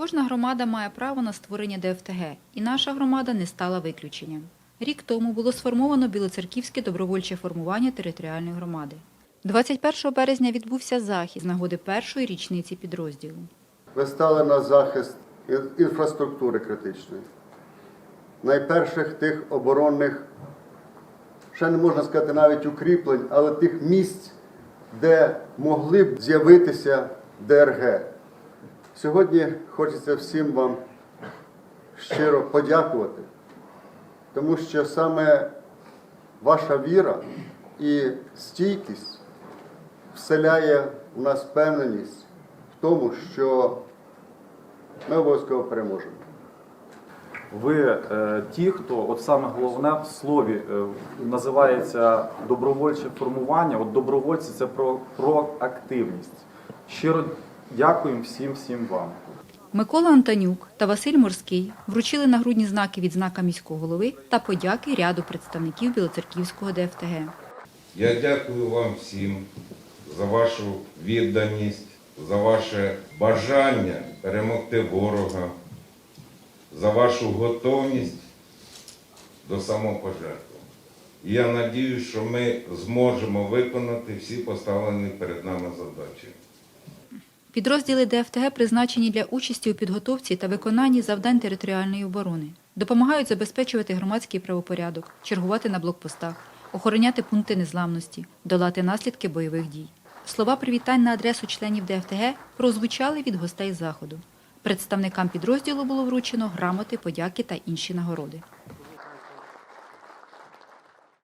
Кожна громада має право на створення ДФТГ, і наша громада не стала виключенням. Рік тому було сформовано Білоцерківське добровольче формування територіальної громади. 21 березня відбувся захід з нагоди першої річниці підрозділу. Ви стали на захист інфраструктури критичної, найперших тих оборонних, ще не можна сказати навіть укріплень, але тих місць, де могли б з'явитися ДРГ. Сьогодні хочеться всім вам щиро подякувати, тому що саме ваша віра і стійкість вселяє в нас впевненість в тому, що ми обов'язково переможемо. Ви е, ті, хто от саме головне в слові е, називається добровольче формування. От добровольці це про, активність. Щиро дякуємо всім всім вам. Микола Антонюк та Василь Морський вручили нагрудні знаки відзнака міського голови та подяки ряду представників Білоцерківського ДФТГ. Я дякую вам всім за вашу відданість, за ваше бажання перемогти ворога, за вашу готовність до самопожертви. І я надію, що ми зможемо виконати всі поставлені перед нами задачі. Підрозділи ДФТГ призначені для участі у підготовці та виконанні завдань територіальної оборони, допомагають забезпечувати громадський правопорядок, чергувати на блокпостах, охороняти пункти незламності, долати наслідки бойових дій. Слова привітань на адресу членів ДФТГ прозвучали від гостей заходу. Представникам підрозділу було вручено грамоти, подяки та інші нагороди.